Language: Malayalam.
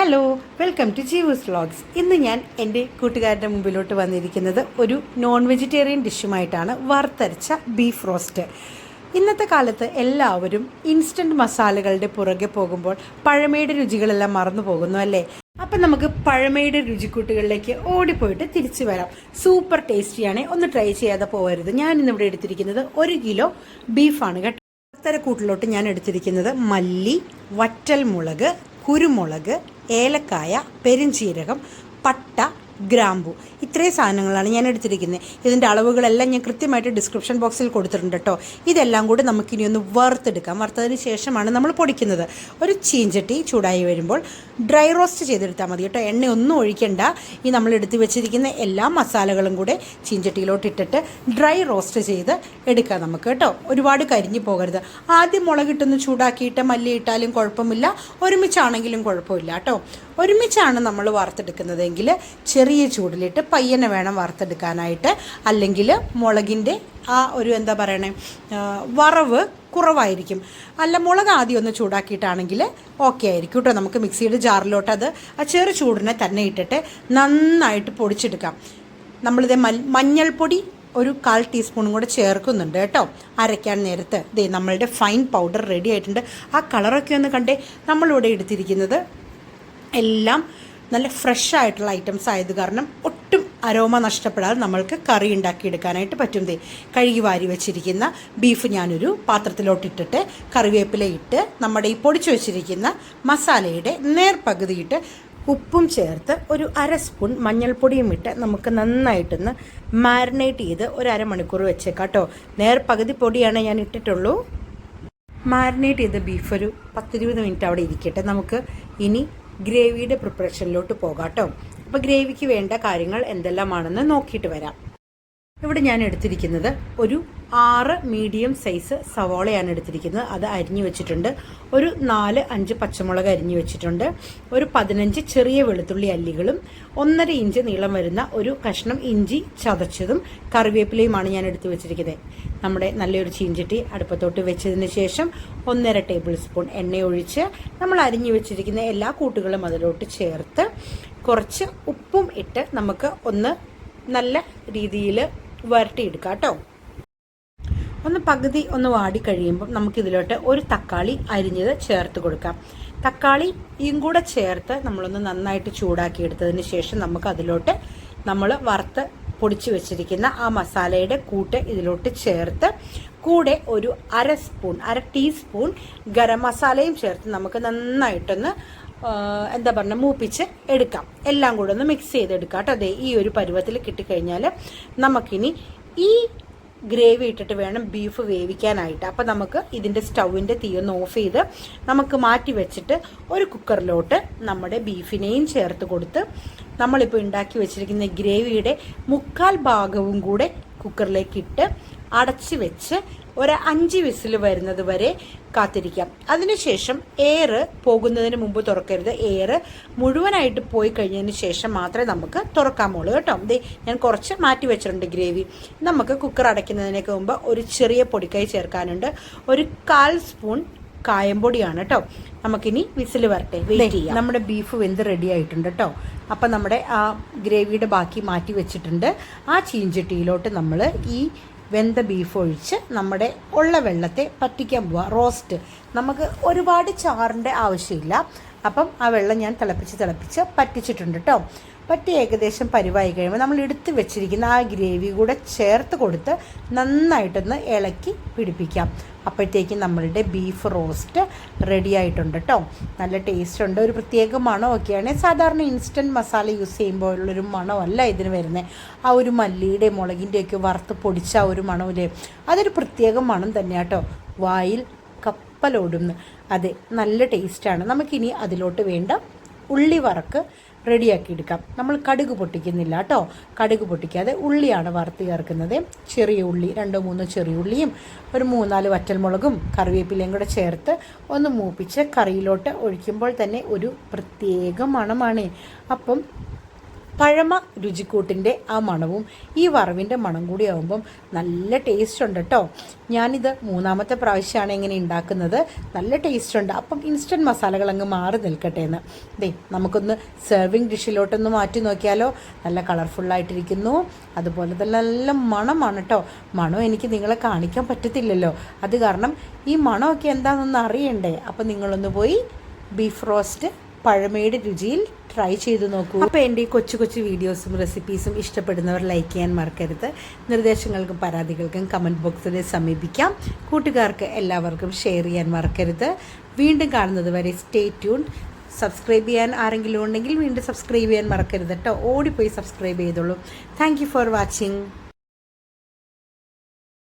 Hello welcome to Jeevas vlogs ഇന്ന് ഞാൻ എന്റെ കൂട്ടുകാരുടെ മുമ്പിലോട്ട് വന്നിരിക്കുന്നത് ഒരു നോൺ വെജിറ്റേറിയൻ ഡിഷുമായിട്ടാണ് വറുത്തരച്ച ബീഫ് റോസ്റ്റ് ഇന്നത്തെ കാലത്ത് എല്ലാവരും ഇൻസ്റ്റന്റ് മസാലകളുടെ പുറകെ പോകുമ്പോൾ പഴമയുടെ രുചികളെല്ലാം മറന്നു പോകുന്നു അല്ലേ? അപ്പം നമുക്ക് പഴമയുടെ രുചിക്കൂട്ടുകളിലേക്ക് ഓടിപ്പോയിട്ട് തിരിച്ചു വരാം. സൂപ്പർ ടേസ്റ്റിയാണ് ഒന്ന് ട്രൈ ചെയ്യാതെ പോകരുത് ഞാൻ ഇന്നിവിടെ എടുത്തിരിക്കുന്നത് ഒരു കിലോ ബീഫാണ് കേട്ടോ. കൂട്ടിലോട്ട് ഞാൻ എടുത്തിരിക്കുന്നത് മല്ലി വറ്റൽ മുളക് കുരുമുളക് ഏലക്കായ പെരിഞ്ചീരകം പട്ട ഗ്രാമ്പു. ഇത്രയും സാധനങ്ങളാണ് ഞാൻ എടുത്തിരിക്കുന്നത്. ഇതിന്റെ അളവുകളെല്ലാം ഞാൻ കൃത്യമായിട്ട് ഡിസ്ക്രിപ്ഷൻ ബോക്സിൽ കൊടുത്തിട്ടുണ്ട് കേട്ടോ ഇതെല്ലാം കൂടി നമുക്കിനി ഒന്ന് വറുത്തെടുക്കാം. വറുത്തതിന് ശേഷമാണ് നമ്മൾ പൊടിക്കുന്നത്. ഒരു ചീഞ്ചട്ടി ചൂടായി വരുമ്പോൾ ഡ്രൈ റോസ്റ്റ് ചെയ്തെടുത്താൽ മതി കേട്ടോ എണ്ണ ഒന്നും ഒഴിക്കണ്ട. ഈ നമ്മൾ എടുത്ത് വെച്ചിരിക്കുന്ന എല്ലാ മസാലകളും കൂടെ ചീഞ്ചട്ടിയിലോട്ട് ഇട്ടിട്ട് ഡ്രൈ റോസ്റ്റ് ചെയ്ത് എടുക്കാം നമുക്ക് കേട്ടോ ഒരുപാട് കരിഞ്ഞു പോകരുത്. ആദ്യം മുളകിട്ടൊന്ന് ചൂടാക്കിയിട്ട് മല്ലി ഇട്ടാലും കുഴപ്പമില്ല. ഒരുമിച്ചാണെങ്കിലും കുഴപ്പമില്ല കേട്ടോ ഒരുമിച്ചാണ് നമ്മൾ വറുത്തെടുക്കുന്നതെങ്കിൽ ചെറിയ ചൂടിലിട്ട് പയ്യനെ വേണം വറുത്തെടുക്കാനായിട്ട്. അല്ലെങ്കിൽ മുളകിന്റെ ആ ഒരു എന്താ പറയണേ വറവ് കുറവായിരിക്കും. അല്ല മുളക് ആദ്യം ഒന്ന് ചൂടാക്കിയിട്ടാണെങ്കിൽ ഓക്കെ ആയിരിക്കും കേട്ടോ. നമുക്ക് മിക്സിയുടെ ജാറിലോട്ട് അത് ആ ചെറു ചൂടിനെ തന്നെ ഇട്ടിട്ട് നന്നായിട്ട് പൊടിച്ചെടുക്കാം. നമ്മളിത് മഞ്ഞൾപ്പൊടി ഒരു കാൽ ടീസ്പൂണും കൂടെ ചേർക്കുന്നുണ്ട് കേട്ടോ. അരയ്ക്കാൻ നേരത്ത്. ദേ നമ്മളുടെ ഫൈൻ പൗഡർ റെഡി ആയിട്ടുണ്ട്. ആ കളറൊക്കെ ഒന്ന് കണ്ടേ നമ്മളിവിടെ എടുത്തിരിക്കുന്നത് എല്ലാം നല്ല ഫ്രഷ് ആയിട്ടുള്ള ഐറ്റംസ് ആയത് കാരണം ഒട്ടും അരോമ നഷ്ടപ്പെടാതെ നമ്മൾക്ക് കറി ഉണ്ടാക്കിയെടുക്കാനായിട്ട് പറ്റും ദേ കഴുകി വാരി വെച്ചിരിക്കുന്ന ബീഫ് ഞാനൊരു പാത്രത്തിലോട്ടിട്ടിട്ട് കറിവേപ്പില ഇട്ട് നമ്മുടെ ഈ പൊടിച്ചു വെച്ചിരിക്കുന്ന മസാലയുടെ നേർപകുതിയിട്ട് ഉപ്പും ചേർത്ത് ഒരു അര സ്പൂൺ മഞ്ഞൾപ്പൊടിയും ഇട്ട് നമുക്ക് നന്നായിട്ടൊന്ന് മാരിനേറ്റ് ചെയ്ത് ഒരു അരമണിക്കൂർ വെച്ചേക്കാം കേട്ടോ. നേർപകുതി പൊടിയാണ് ഞാൻ ഇട്ടിട്ടുള്ളൂ. മാരിനേറ്റ് ചെയ്ത ബീഫ് ഒരു പത്തിരുപത് മിനിറ്റ് അവിടെ ഇരിക്കട്ടെ. നമുക്ക് ഇനി ഗ്രേവിയുടെ പ്രിപ്പറേഷനിലോട്ട് പോകാട്ടോ. അപ്പൊ അപ്പോൾ ഗ്രേവിക്ക് വേണ്ട കാര്യങ്ങൾ എന്തെല്ലാമാണെന്ന് നോക്കിയിട്ട് വരാം. ഇവിടെ ഞാൻ എടുത്തിരിക്കുന്നത് ഒരു ആറ് മീഡിയം സൈസ് സവോളയാണ് എടുത്തിരിക്കുന്നത്. അത് അരിഞ്ഞു വെച്ചിട്ടുണ്ട്. ഒരു നാല് അഞ്ച് പച്ചമുളക് അരിഞ്ഞു വെച്ചിട്ടുണ്ട്. ഒരു പതിനഞ്ച് ചെറിയ വെളുത്തുള്ളി അല്ലികളും ഒന്നര ഇഞ്ച് നീളം വരുന്ന ഒരു കഷ്ണം ഇഞ്ചി ചതച്ചതും കറിവേപ്പിലയുമാണ് ഞാൻ എടുത്തു വെച്ചിരിക്കുന്നത്. നമ്മുടെ നല്ലൊരു ചീഞ്ചട്ടി അടുപ്പത്തോട്ട് വെച്ചതിന് ശേഷം ഒന്നര ടേബിൾ സ്പൂൺ എണ്ണ ഒഴിച്ച് നമ്മൾ അരിഞ്ഞു വെച്ചിരിക്കുന്ന എല്ലാ കൂട്ടുകളും അതിലോട്ട് ചേർത്ത് കുറച്ച് ഉപ്പും ഇട്ട് നമുക്ക് ഒന്ന് നല്ല രീതിയിൽ വരട്ടിയെടുക്കാം കേട്ടോ. ഒന്ന് പകുതി ഒന്ന് വാടി കഴിയുമ്പോൾ നമുക്കിതിലോട്ട് ഒരു തക്കാളി അരിഞ്ഞത് ചേർത്ത് കൊടുക്കാം. തക്കാളിയും കൂടെ ചേർത്ത് നമ്മളൊന്ന് നന്നായിട്ട് ചൂടാക്കി എടുത്തതിന് ശേഷം നമുക്ക് അതിലോട്ട് നമ്മൾ വറുത്ത് പൊടിച്ചു വെച്ചിരിക്കുന്ന ആ മസാലയുടെ കൂട്ട് ഇതിലോട്ട് ചേർത്ത് കൂടെ ഒരു അര സ്പൂൺ അര ടീസ്പൂൺ ഗരം മസാലയും ചേർത്ത് നമുക്ക് നന്നായിട്ടൊന്ന് എന്താ പറഞ്ഞ മൂപ്പിച്ച് എടുക്കാം. എല്ലാം കൂടെ ഒന്ന് മിക്സ് ചെയ്തെടുക്കാം കേട്ടോ. അതെ ഈ ഒരു പരുവത്തിൽ കിട്ടിക്കഴിഞ്ഞാൽ നമുക്കിനി ഈ ഗ്രേവി ഇട്ടിട്ട് വേണം ബീഫ് വേവിക്കാനായിട്ട്. അപ്പം നമുക്ക് ഇതിന്റെ സ്റ്റൗവിന്റെ തീ ഒന്ന് ഓഫ് ചെയ്ത് നമുക്ക് മാറ്റി വെച്ചിട്ട് ഒരു കുക്കറിലോട്ട് നമ്മുടെ ബീഫിനെയും ചേർത്ത് കൊടുത്ത് നമ്മളിപ്പോൾ ഉണ്ടാക്കി വെച്ചിരിക്കുന്ന ഗ്രേവിയുടെ മുക്കാൽ ഭാഗവും കൂടെ കുക്കറിലേക്ക് ഇട്ട് അടച്ച് വെച്ച് ഒരു അഞ്ച് വിസിൽ വരുന്നത് വരെ കാത്തിരിക്കാം. അതിനുശേഷം എയർ പോകുന്നതിന് മുമ്പ് തുറക്കരുത്. എയർ മുഴുവനായിട്ട് പോയി കഴിഞ്ഞതിന് ശേഷം മാത്രമേ നമുക്ക് തുറക്കാമുള്ളൂ കേട്ടോ. ദേ ഞാൻ കുറച്ച് മാറ്റി വെച്ചിട്ടുണ്ട് ഗ്രേവി. നമുക്ക് കുക്കർ അടയ്ക്കുന്നതിനൊക്കെ മുമ്പ് ഒരു ചെറിയ പൊടിക്കൈ ചേർക്കാനുണ്ട്. ഒരു കാൽ സ്പൂൺ കായംപൊടിയാണ് കേട്ടോ. നമുക്കിനി വിസിൽ വരട്ടെ. വെയിറ്റ് ചെയ്യാം. നമ്മുടെ ബീഫ് വെന്ത് റെഡി ആയിട്ടുണ്ട് കേട്ടോ. അപ്പം നമ്മുടെ ആ ഗ്രേവിയുടെ ബാക്കി മാറ്റി വെച്ചിട്ടുണ്ട്. ആ ചീഞ്ചട്ടിയിലോട്ട് നമ്മൾ ഈ വെന്ത ബീഫ് ഒഴിച്ച് നമ്മുടെ ഉള്ള വെള്ളത്തെ പറ്റിക്കാൻ പോവുക റോസ്റ്റ് നമുക്ക് ഒരുപാട് ചാറിന്റെ ആവശ്യമില്ല. അപ്പം ആ വെള്ളം ഞാൻ തിളപ്പിച്ച് തിളപ്പിച്ച് പറ്റിച്ചിട്ടുണ്ട് കേട്ടോ പറ്റി ഏകദേശം പരിവായി കഴിയുമ്പോൾ നമ്മൾ എടുത്ത് വെച്ചിരിക്കുന്ന ആ ഗ്രേവി കൂടെ ചേർത്ത് കൊടുത്ത് നന്നായിട്ടൊന്ന് ഇളക്കി പിടിപ്പിക്കാം. അപ്പോഴത്തേക്കും നമ്മളുടെ ബീഫ് റോസ്റ്റ് റെഡി ആയിട്ടുണ്ട് കേട്ടോ നല്ല ടേസ്റ്റ് ഉണ്ട്. ഒരു പ്രത്യേക മണമൊക്കെയാണ്. സാധാരണ ഇൻസ്റ്റന്റ് മസാല യൂസ് ചെയ്യുമ്പോൾ ഉള്ളൊരു മണമല്ല ഇതിന് വരുന്നത് ആ ഒരു മല്ലിയുടെ മുളകിന്റെയൊക്കെ വറുത്ത് പൊടിച്ച ആ ഒരു മണമില്ലേ? അതൊരു പ്രത്യേക മണം തന്നെയാണ് കേട്ടോ വായിൽ കപ്പലോടുന്നു. അതെ നല്ല ടേസ്റ്റാണ് നമുക്കിനി അതിലോട്ട് വേണ്ട ഉള്ളി വറക്ക് റെഡിയാക്കി എടുക്കാം നമ്മൾ കടുക് പൊട്ടിക്കുന്നില്ല കേട്ടോ. കടുക് പൊട്ടിക്കാതെ ഉള്ളിയാണ് വറുത്ത് ചേർക്കുന്നത്. ചെറിയ ഉള്ളി രണ്ടോ മൂന്നോ ചെറിയ ഉള്ളിയും ഒരു മൂന്നാൽ വറ്റൽമുളകും കറിവേപ്പിലയും കൂടെ ചേർത്ത് ഒന്ന് മൂപ്പിച്ച് കറിയിലോട്ട് ഒഴിക്കുമ്പോൾ തന്നെ ഒരു പ്രത്യേക മണമാണ്. അപ്പം പഴമ രുചിക്കൂട്ടിന്റെ ആ മണവും ഈ വറവിന്റെ മണം കൂടി ആകുമ്പം നല്ല ടേസ്റ്റ് ഉണ്ട് കേട്ടോ ഞാനിത് മൂന്നാമത്തെ പ്രാവശ്യമാണ് ഇങ്ങനെ ഉണ്ടാക്കുന്നത് നല്ല ടേസ്റ്റ് ഉണ്ട്. അപ്പം ഇൻസ്റ്റന്റ് മസാലകൾ അങ്ങ് മാറി നിൽക്കട്ടെ എന്ന്. ദേ നമുക്കൊന്ന് സെർവിങ് ഡിഷിലോട്ടൊന്ന് മാറ്റി നോക്കിയാലോ? നല്ല കളർഫുള്ളായിട്ടിരിക്കുന്നു അതുപോലെ തന്നെ നല്ല മണമാണ് കേട്ടോ മണം എനിക്ക് നിങ്ങളെ കാണിക്കാൻ പറ്റത്തില്ലല്ലോ. അത് കാരണം ഈ മണമൊക്കെ എന്താണെന്നൊന്ന് അറിയണ്ടേ? അപ്പം നിങ്ങളൊന്ന് പോയി ബീഫ് റോസ്റ്റ് പഴമയുടെ രുചിയിൽ ട്രൈ ചെയ്ത് നോക്കൂ. അപ്പോൾ എന്റെ ഈ കൊച്ചു കൊച്ചു വീഡിയോസും റെസിപ്പീസും ഇഷ്ടപ്പെടുന്നവർ ലൈക്ക് ചെയ്യാൻ മറക്കരുത്. നിർദ്ദേശങ്ങൾക്കും പരാതികൾക്കും കമന്റ് ബോക്സിനെ സമീപിക്കാം. കൂട്ടുകാർക്ക് എല്ലാവർക്കും ഷെയർ ചെയ്യാൻ മറക്കരുത്. വീണ്ടും കാണുന്നത് വരെ സ്റ്റേ ട്യൂൺ സബ്സ്ക്രൈബ് ചെയ്യാൻ ആരെങ്കിലും ഉണ്ടെങ്കിൽ വീണ്ടും സബ്സ്ക്രൈബ് ചെയ്യാൻ മറക്കരുത് കേട്ടോ. ഓടിപ്പോയി സബ്സ്ക്രൈബ് ചെയ്തോളൂ. Thank for watching